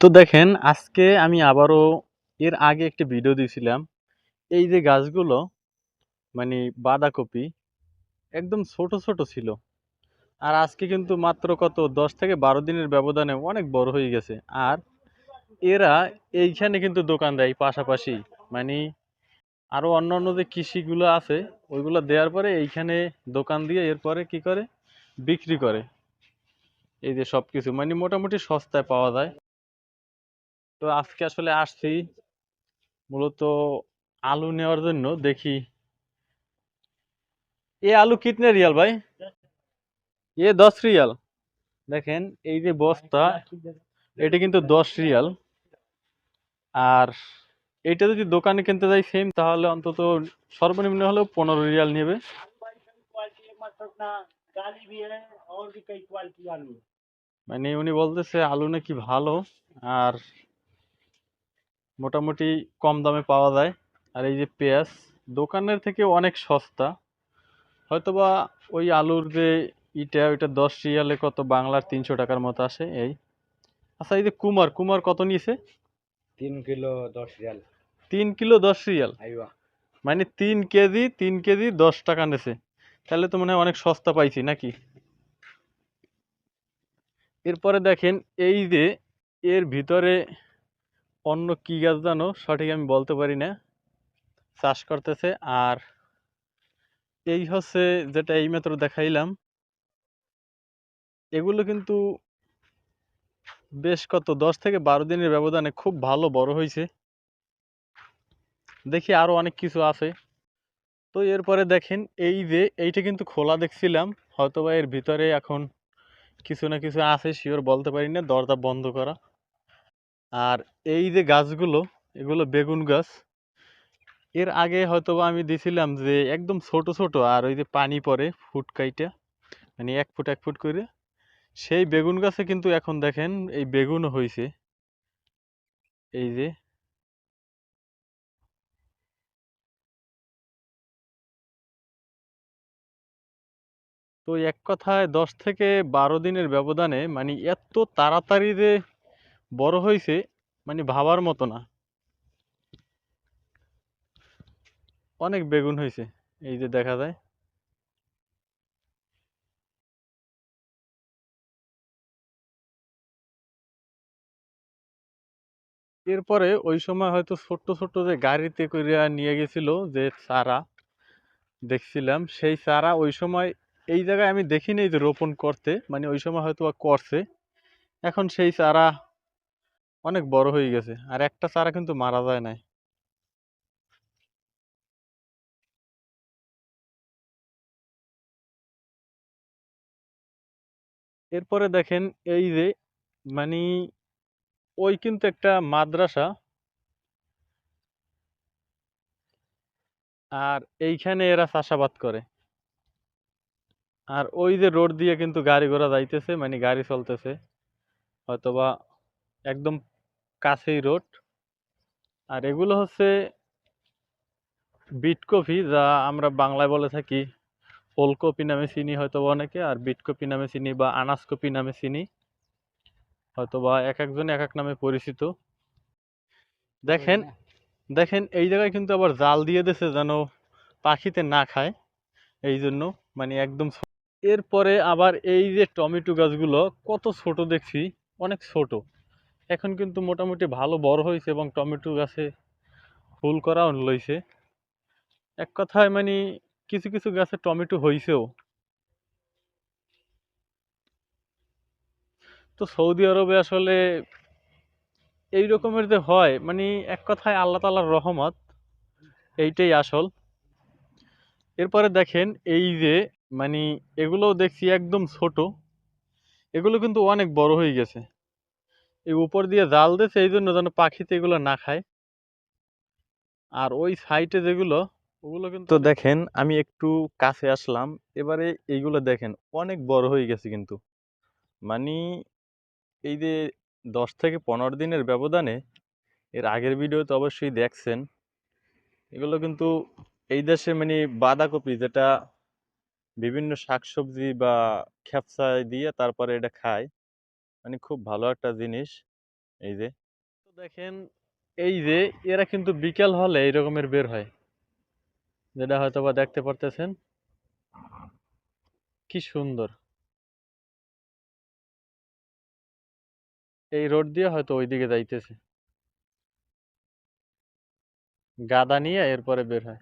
তো দেখেন, আজকে আমি আবারও এর আগে একটি ভিডিও দিয়েছিলাম। এই যে গাছগুলো মানে বাঁধাকপি, একদম ছোট ছোট ছিল। আর আজকে কিন্তু মাত্র কত, দশ থেকে বারো দিনের ব্যবধানে অনেক বড় হয়ে গেছে। আর এরা এইখানে কিন্তু দোকান দেয় পাশাপাশি। মানে আরও অন্য অন্য যে কৃষিগুলো আছে, ওইগুলো দেওয়ার পরে এইখানে দোকান দিয়ে এরপরে কি করে? বিক্রি করে। এই যে সব কিছু মানে মোটামুটি সস্তায় পাওয়া যায়। তো আজকে আসলে আসছি মূলত আলু নেওয়ার জন্য। দেখি। এ আলু কিতনে রিয়াল ভাই? এ দশ রিয়াল। দেখেন, এই যে বস্তা, এটা কিন্তু দশ রিয়াল। আর এটা যদি দোকানে কিনতে যাই সেম তাহলে অন্তত সর্বনিম্ন হলেও পনেরো রিয়াল নেবে। মানে উনি বলতেছে, আলু নাকি ভালো? আর মোটামুটি কম দামে পাওয়া যায়। আর এই যে পেঁয়াজ দোকানের থেকে অনেক সস্তা। হয়তোবা ওই আলুর যে ইটা ওইটা দশ রিয়ালে কত বাংলার তিনশো টাকার মতো আসে এই। আচ্ছা এই যে কুমার কুমার কত নিয়েছে তিন কিলো দশ রিয়াল। তিন কিলো দশ রিয়াল? মানে তিন কেজি তিন কেজি দশ টাকা নেছে। তাহলে তো মনে হয় অনেক সস্তা পাইছি নাকি? এরপরে দেখেন এই যে এর ভিতরে অন্য কি গাছ জানো? সঠিক আমি বলতে পারি না। চাষ করতেছে আর এই হচ্ছে যেটা এইমাত্র দেখাইলাম। এগুলো কিন্তু বেশ কত, দশ থেকে বারো দিনের ব্যবধানে খুব ভালো বড় হয়েছে দেখি আরও অনেক কিছু আছে। তো এরপরে দেখেন, এই যে এইটা কিন্তু খোলা দেখছিলাম, হয়তোবা এর ভিতরে এখন কিছু না কিছু আছে শিওর বলতে পারি না, দরজা বন্ধ করা। আর এই যে গাছগুলো, এগুলো বেগুন গাছ, এর আগে হয়তোবা আমি দিছিলাম যে একদম ছোট ছোট, আর ওই যে পানি পড়ে ফুট কাইটা মানে এক ফুট এক ফুট করে, সেই বেগুন গাছে কিন্তু এখন দেখেন এই বেগুনও হয়েছে এই যে তো এক কথায় দশ থেকে বারো দিনের ব্যবধানে মানে এত তাড়াতাড়ি যে বড় হয়েছে মানে ভাবার মতো না। অনেক বেগুন হয়েছে, এই যে দেখা যায়। এরপরে ওই সময় হয়তো ছোট্ট ছোট্ট যে গাড়িতে করিয়া নিয়ে গেছিল যে চারা, দেখছিলাম, সেই চারা ওই সময়, এই জায়গায় আমি দেখিনি যে রোপণ করতে মানে ওই সময় হয়তো করছে। এখন সেই চারা অনেক বড় হয়ে গেছে। আর একটা চারা কিন্তু মারা যায় নাই। এরপরে দেখেন এই যে মানে ওই কিন্তু একটা মাদ্রাসা। আর এইখানে এরা চাষাবাদ করে। আর ওই যে রোড দিয়ে কিন্তু গাড়ি ঘোড়া যাইতেছে মানে গাড়ি চলতেছে। হয়তোবা একদম কাছেই রোড। আর এগুলো হচ্ছে বিট কফি যা আমরা বাংলায় বলে থাকি ওলকপি নামে চিনি হয়তো অনেকে আর বিট কপি নামে চিনি বা আনাস কপি নামে চিনি হয়তো বা এক একজন এক এক নামে পরিচিত। দেখেন দেখেন এই জায়গায় কিন্তু আবার জাল দিয়ে দিয়েছে যেন পাখিতে না খায় এই জন্য মানে একদম এরপরে আবার এই যে টমেটো গাছগুলো কত ছোট দেখছি অনেক ছোট। এখন কিন্তু মোটামুটি ভালো বড় হয়েছে এবং টমেটো গাছে ফুল করাও লইছে। এক কথায় মানে কিছু কিছু গাছে টমেটো হইছেও। তো সৌদি আরবে আসলে এই রকমের যে হয় মানে এক কথায় আল্লাহ তাআলার রহমত, এইটাই আসল। এরপরে দেখেন এই যে মানে এগুলোও দেখছি একদম ছোট। এগুলো কিন্তু অনেক বড় হয়ে গেছে। এই উপর দিয়ে জাল দিয়েছে এই জন্য যেন পাখিতে এগুলো না খায়। আর ওই সাইডে যেগুলো, ওগুলো কিন্তু দেখেন, আমি একটু কাছে আসলাম। এবারে এইগুলো দেখেন, অনেক বড় হয়ে গেছে কিন্তু। মানে এই যে দশ থেকে পনেরো দিনের ব্যবধানে, এর আগের ভিডিও তো অবশ্যই দেখছেন। এগুলো কিন্তু এই দেশে মানে বাঁধাকপি যেটা বিভিন্ন শাকসবজি বা খেপসায় দিয়ে তারপরে এটা খায়। মানে খুব ভালো একটা জিনিস। এই যে। তো দেখেন, এই যে এরা কিন্তু বিকেল হলে এই রকমের বের হয়। যেটা হয়তো বা দেখতে পারতেছেন। কি সুন্দর। এই রোড দিয়ে হয়তো ওইদিকে যাইতেছে। গাদা নিয়ে এরপরে বের হয়।